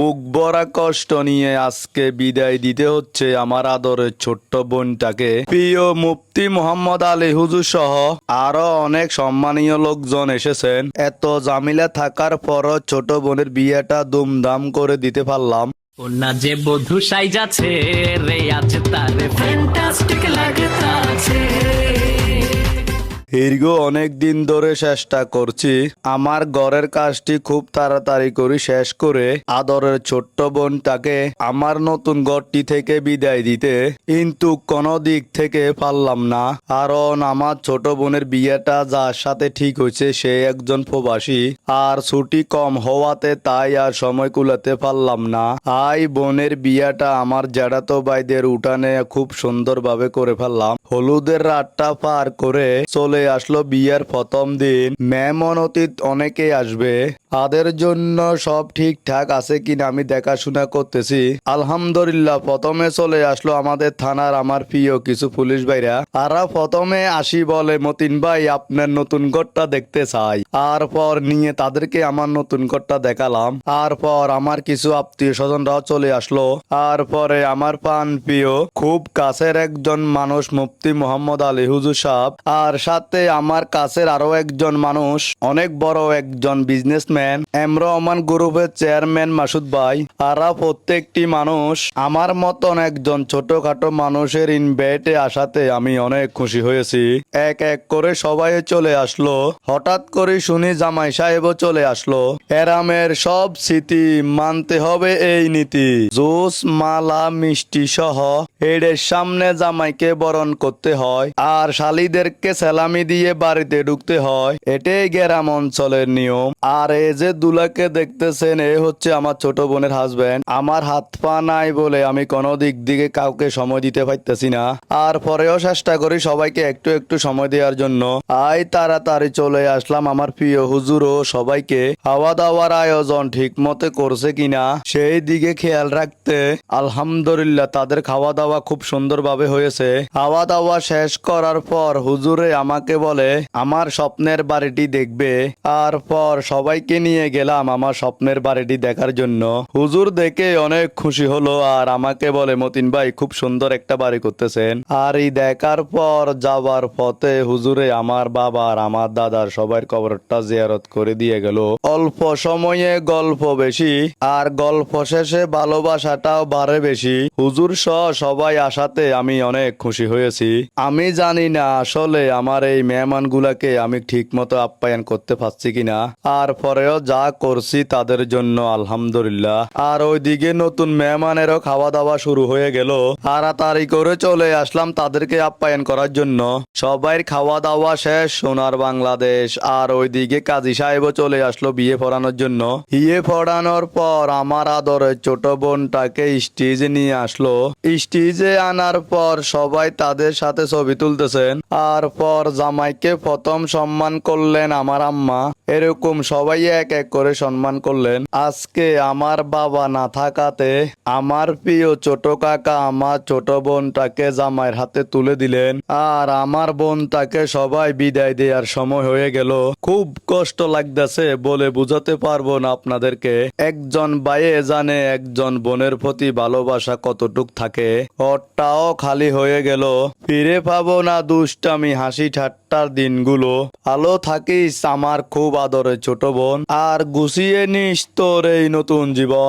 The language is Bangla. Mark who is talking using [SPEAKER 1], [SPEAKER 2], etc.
[SPEAKER 1] বুক ভরা কষ্ট নিয়ে আজকে বিদায় দিতে হচ্ছে আমার আদরের ছোট্ট বোনটাকে। প্রিয় মুফতি মোহাম্মদ আলী হুজুর সহ আরও অনেক সম্মানীয় লোকজন এসেছেন। এত জামিলা থাকার পরও ছোট বোনের বিয়েটা দুমদাম করে দিতে পারলাম।
[SPEAKER 2] যে বধু রে তারে ফ্যান্টাস্টিক
[SPEAKER 1] দীর্ঘ অনেক দিন ধরে চেষ্টা করছি। আমার ঘরের কাজটি খুব তাড়াতাড়ি করে শেষ করে আদরের ছোট্ট বোনটাকে আমার নতুন ঘরটি থেকে বিদায় দিতে। কিন্তু কোনো দিক থেকে পারলাম না। কারণ আমার ছোট বোনের বিয়েটা যার সাথে ঠিক হয়েছে, সে একজন প্রবাসী। আর ছুটি কম হওয়াতে তাই আর সময় কুলাতে পারলাম না। আই বোনের বিয়েটা আমার জ্যাঠাতো ভাইদের উঠানে খুব সুন্দরভাবে করে ফেললাম। হলুদের রাতটা পার করে চলে আসলো বিয়ের প্রথম দিন। মেমন অতীত অনেকেই আসবে। তাদের জন্য সব ঠিকঠাক আছে কিনা আমি দেখাশোনা করতেছি। আলহামদুলিল্লাহ, প্রথমে চলে আসলো আমাদের থানার আমার প্রিয় কিছু পুলিশ ভাইরা। তারা প্রথমে আসি বলে, মতিন ভাই, আপনার নতুন ঘরটা দেখতে চাই। আর পর নিয়ে তাদেরকে আমার নতুন ঘরটা দেখালাম। আর পর আমার কিছু আত্মীয় স্বজনরাও চলে আসলো। আর পরে আমার পান প্রিয়, খুব কাছের একজন মানুষ, মুফতি মোহাম্মদ আলী হুজুর সাহেব। আর সাথে আমার কাছের আরও একজন মানুষ, অনেক বড় একজন বিজনেসম্যান এম রহমান গ্রুপের চেয়ারম্যান মাসুদ ভাই তারা প্রত্যেকটি মানুষ আমার মতন একজন ছোটখাটো মানুষের ইনভাইটে আসাতে আমি অনেক খুশি হয়েছি। এক এক করে সবাই চলে আসলো। হঠাৎ করে শুনি জামাই সাহেবও চলে আসলো। এরামের সব স্মৃতি মানতে হবে এই নীতি। জুস, মালা, মিষ্টি সহ এডের সামনে জামাইকে বরণ করতে হয় আর শালিদেরকে সালামি দিয়ে বাড়িতে ঢুকতে হয়। এটাই গ্রাম অঞ্চলের নিয়ম। আর এই যে দুলাকে দেখতেছেন, এ হচ্ছে আমার ছোট বোনের হাজবেন্ড আমার হাত পা নাই বলে আমি কোনো দিক দিকে কাউকে সময় দিতে পারতেছি না। আর পরেও চেষ্টা করি সবাইকে একটু একটু সময় দেওয়ার জন্য। আই তাড়াতাড়ি চলে আসলাম আমার প্রিয় হুজুর ও সবাইকে। খাওয়া দাওয়ার আয়োজন ঠিক মতে করছে কিনা, সেই দিকে খেয়াল রাখতে আলহামদুলিল্লাহ তাদের খাওয়া দাওয়া খুব সুন্দরভাবে হয়েছে। খাওয়া দাওয়া শেষ করার পর হুজুরে আমাকে বলে, আমার স্বপ্নের বাড়িটি দেখবে। আর পর সবাইকে নিয়ে গেলাম আমার স্বপ্নের বাড়িটি দেখার জন্য। হুজুর দেখে অনেক খুশি হলো আর আমাকে বলে, মতিন ভাই, খুব সুন্দর একটা বাড়ি করতেছেন। আর এই দেখার পর যাবার পথে হুজুরে আমার বাবা আর আমার দাদার সবার কবরটা জিয়ারত করে দিয়ে গেল। অল্প সময়ে গল্প বেশি আর গল্প শেষে ভালোবাসাটাও বাড়ে বেশি। হুজুর সহ সবাই আসাতে আমি অনেক খুশি হয়েছি। আমি জানি না আসলে আমার এই মেহমান গুলাকে আমি ঠিক মতো আপ্যায়ন করতে পারছি কিনা। আর পরেও যা করছি তাদের জন্য, আলহামদুলিল্লাহ। আর ওইদিকে নতুন মেহমানেরও খাওয়া দাওয়া শুরু হয়ে গেল। তাড়াতাড়ি করে চলে আসলাম তাদেরকে আপ্যায়ন করার জন্য। সবাই খাওয়া দাওয়া শেষ, সোনার বাংলাদেশ। আর ওইদিকে কাজী সাহেবও চলে আসলো বিয়ে পড়ানোর জন্য। বিয়ে পড়ানোর পর আমার আদরের ছোট বোনটাকে স্টেজে নিয়ে আসলো। স্টেজে আনার পর সবাই তাদের সাথে ছবি তুলতেছেন। আর পর জামাইকে প্রথম সম্মান করলেন আমার আম্মা। এরকম সবাই এক এক করে সম্মান করলেন। আজকে আমার বাবা না থাকাতে আমার প্রিয় ছোট কাকা আমার ছোট বোনটাকে জামাইয়ের হাতে তুলে দিলেন আর আমার বোনটাকে সবাই বিদায় দেওয়ার সময় হয়ে গেল। খুব কষ্ট লাগতেছে বলে বুঝাতে পারব না আপনাদেরকে। একজন বাইয়ে জানে একজন বোনের প্রতি ভালোবাসা কতটুক থাকে। ওরটাও খালি হয়ে গেল। ফিরে পাবো না দুষ্টামি, হাসি ঠাট্টার দিনগুলো। আলো থাকিস আমার খুব আদরে ছোট বোন। আর গুছিয়ে নিস তোর এই নতুন জীবন।